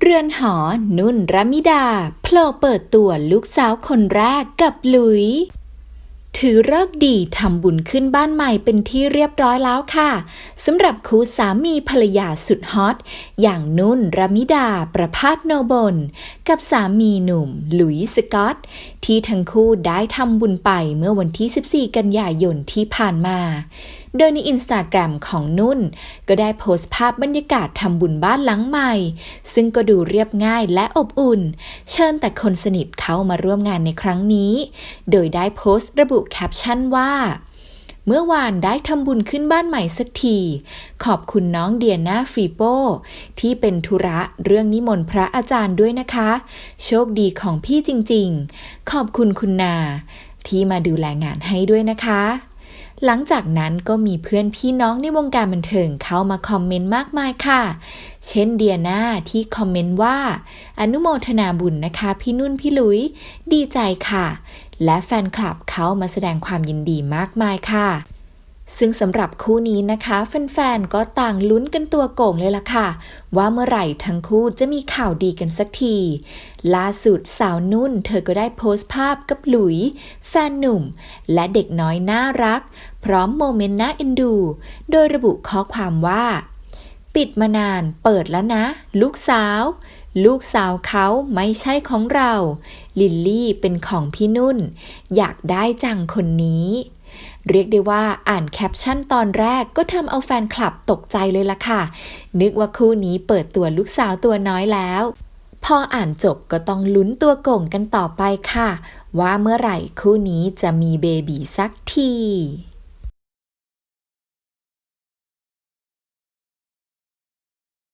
เรือนหอ นุ่นรมิดาโผล่เปิดตัวลูกสาวคนแรกกับลุย ถือเลิกดีทำบุญขึ้นบ้านใหม่เป็นที่เรียบร้อยแล้วค่ะสำหรับคู่สามีภรรยาสุดฮอต อย่างนุ่นรมิดาประพาสโนบล กับสามีหนุ่มหลุยส์สกอต ที่ทั้งคู่ได้ทำบุญไปเมื่อวันที่ 14 กันยายนที่ผ่านมา โดยในอินสตาแกรมของนุ่น ก็ได้โพสต์ภาพบรรยากาศทำบุญบ้านหลังใหม่ ซึ่งก็ดูเรียบง่ายและอบอุ่น เชิญแต่คนสนิทเข้ามาร่วมงานในครั้งนี้ โดยได้โพสต์ระบุแคปชั่นว่าเมื่อวานได้ทำบุญขึ้นบ้านใหม่สักที ขอบคุณน้องเดียนาฟรีโป ที่เป็นธุระเรื่องนิมนต์พระอาจารย์ด้วยนะคะ โชคดีของพี่จริงๆ ขอบคุณคุณนา ที่มาดูแลงานให้ด้วยนะคะ หลังจากนั้นก็มีเพื่อนพี่น้องในวงการบันเทิงเข้ามาคอมเมนต์มากมายค่ะ เช่นเดียนาที่คอมเมนต์ว่า อนุโมทนาบุญนะคะ พี่นุ่นพี่ลุย ดีใจค่ะ และแฟนคลับเขามาแสดงความยินดีมากมายค่ะ ซึ่งสำหรับคู่นี้นะคะแฟนๆ ก็ต่างลุ้นกันตัวโก่งเลยล่ะค่ะ ว่าเมื่อไหร่ทั้งคู่จะมีข่าวดีกันสักที ล่าสุดสาวนุ่นเธอก็ได้โพสต์ภาพกับหลุย แฟนหนุ่ม และเด็กน้อยน่ารัก พร้อมโมเมนต์น่าเอ็นดู โดยระบุข้อความว่า ปิดมานานเปิดแล้วนะ ลูกสาว ลูกสาวเขาไม่ใช่ของเรา ลิลลี่เป็นของพี่นุ่น อยากได้จังคนนี้ เรียกได้ว่าอ่านแคปชั่นตอนแรกก็ทำเอาแฟนคลับตกใจเลยล่ะค่ะ นึกว่าคู่นี้เปิดตัวลูกสาวตัวน้อยแล้ว พออ่านจบก็ต้องลุ้นตัวโก่งกันต่อไปค่ะ ว่าเมื่อไหร่คู่นี้จะมีเบบีสักที